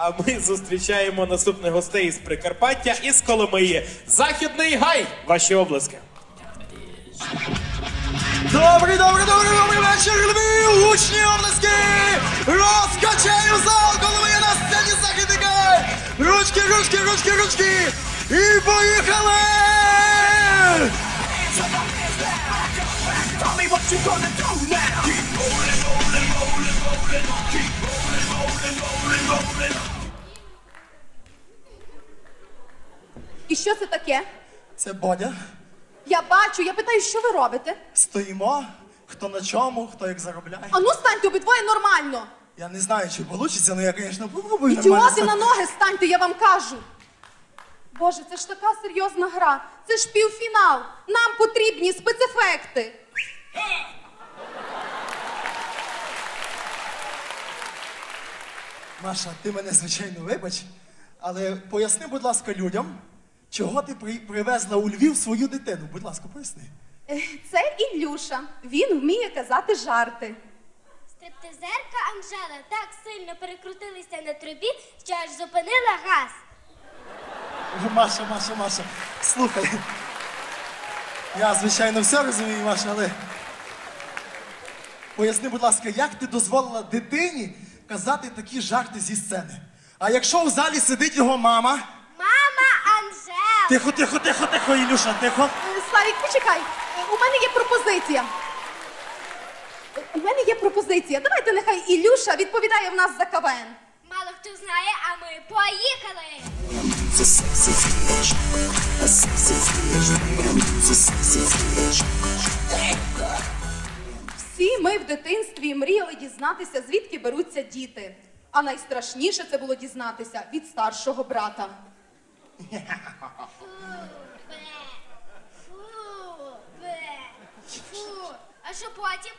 А ми зустрічаємо наступних гостей із Прикарпаття із Коломиї. Західний гай. Ваші обласки. Добрий, добрий, добрий, добрий вечір, Львів! Гучні обласки! Розкачаю зал, коли я на сцені західника! Ручки, ручки, ручки, ручки! І поїхали! І що це таке? Це Бодя. Я бачу, я питаю, що ви робите? Стоїмо, хто на чому, хто як заробляє. А ну станьте обидвоє нормально. Я не знаю, чи вийде, але я, звісно, попробую. нормально Ідіоти на ноги станьте, я вам кажу. Боже, це ж така серйозна гра. Це ж півфінал. Нам потрібні спецефекти. Маша, ти мене, звичайно, вибач, але поясни, будь ласка, людям, чого ти при- привезла у Львів свою дитину. Будь ласка, поясни. Е, Це Ілюша. Він вміє казати жарти. Стриптизерка Анжела так сильно перекрутилася на трубі, що аж зупинила газ. Маша, Маша, Маша, слухай. Я, звичайно, все розумію, Маша, але. Поясни, будь ласка, як ти дозволила дитині казати такі жарти зі сцени? А якщо в залі сидить його мама. Тихо, тихо, тихо, тихо, Ілюша, тихо. Е, Славік, почекай. Е, У мене є пропозиція. У мене є пропозиція. Давайте нехай Ілюша відповідає в нас за КВН. Мало хто знає, а ми поїхали! Всі ми в дитинстві мріяли дізнатися, звідки беруться діти. А найстрашніше це було дізнатися від старшого брата. Бе. Фу, бе. Фу. А що потім?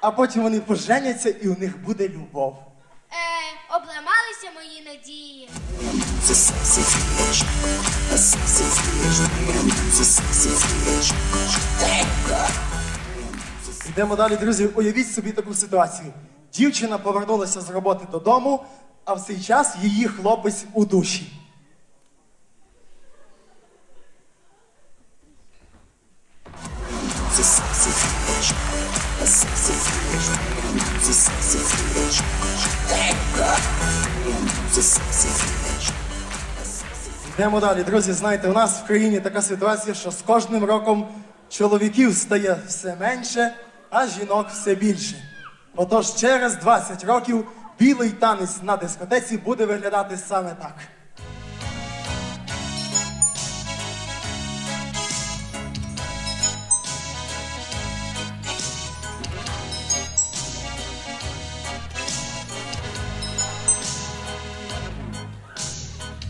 А потім вони поженяться і у них буде любов. Е, обламалися мої надії. Йдемо далі, друзі. Уявіть собі таку ситуацію. Дівчина повернулася з роботи додому, а в цей час її хлопець у душі. Йдемо далі, друзі. Знаєте, у нас в країні така ситуація, що з кожним роком чоловіків стає все менше, а жінок все більше. Отож, через 20 років білий танець на дискотеці буде виглядати саме так.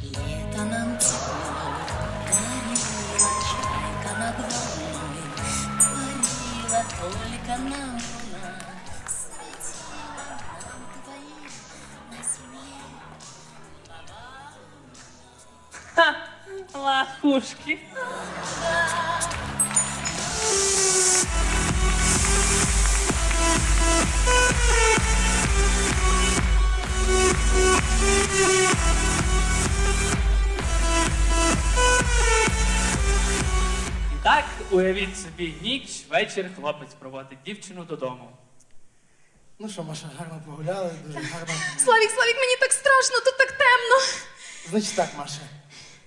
Лето нам тепло, Лахушки. І так, уявіть собі, ніч, вечір, хлопець проводить дівчину додому. Ну що, Маша, гарно погуляли, дуже гарно. Славік, Славік, мені так страшно, тут так темно. Значить так, Маша.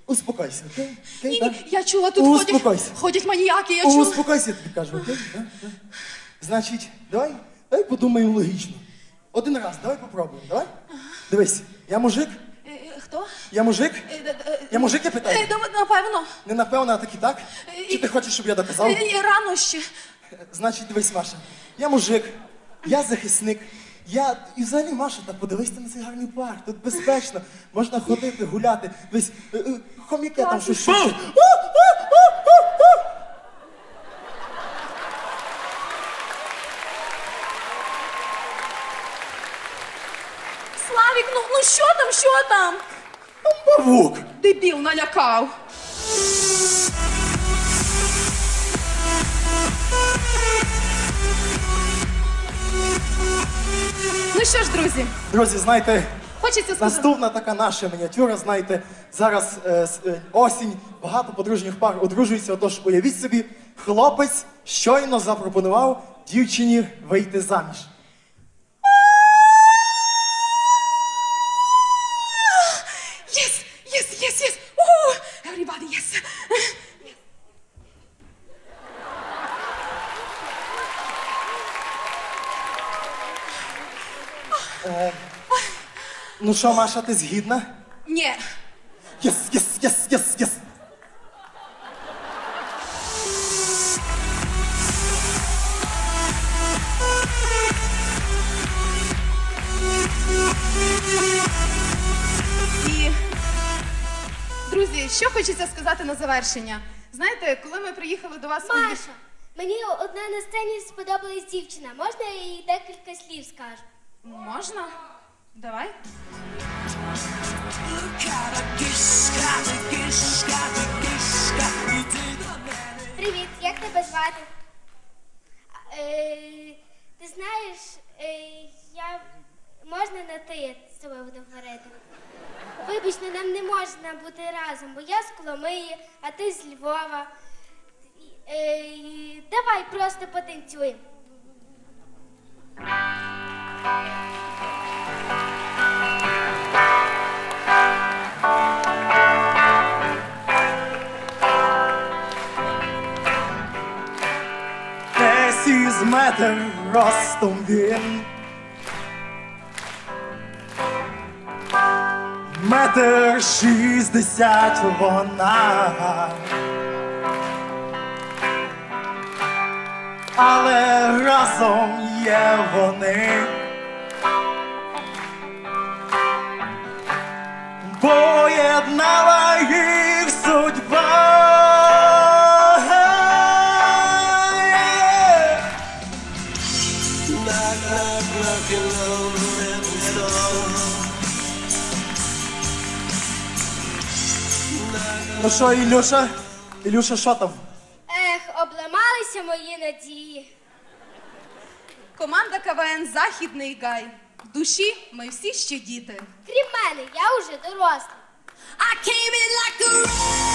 Успокойся, окей? окей Ні, ні, я чула, тут ходять, Успокойся. ходять маніяки, я чула. Успокойся, я тобі кажу, окей? Да? Да. Значить, давай, давай подумаємо логічно. Один раз, давай попробуємо, давай? Дивись, я мужик, Е, е, Хто? я мужик, Е, е, е, я мужик, я питаю. е, Напевно. Не напевно, а так і так? Чи ти хочеш, щоб я доказав? Е, е, Рано ще. Значить, дивись, Маша, я мужик, я захисник. Я і взагалі, Маша, так подивись ти на цей гарний парк. Тут безпечно, можна ходити, гуляти. Дивись, е, е, хоміки там щось шукають. Славік, ну, ну що там, що там? Павук! Дебіл налякав. Що ж, друзі, Друзі, знаєте, хочеться сказати. Наступна така наша мініатюра, знаєте, зараз е, с- е, осінь, багато подружніх пар одружуються, отож уявіть собі, хлопець щойно запропонував дівчині вийти заміж. Ну що, Маша, ти згідна? Ні. Єс, єс, єс, єс, єс. І друзі, що хочеться сказати на завершення? Знаєте, коли ми приїхали до вас у Маша, мені одна на сцені сподобалась дівчина. Можна я їй декілька слів скажу? Можна? Давай. Привіт, як тебе звати? Е, ти знаєш, е, я можна на ти з тобою буду говорити? Вибач, ну нам не можна бути разом, бо я з Коломиї, а ти з Львова. Е, давай просто потанцюємо. Десь із метр ростом він. Метр шістдесят вона. Але разом є вони. Ну що, Ілюша? Ілюша, що там? Ех, обламалися мої надії. Команда КВН Західний Гай. В душі ми всі ще діти. Крім мене, я уже доросла. I came in like a.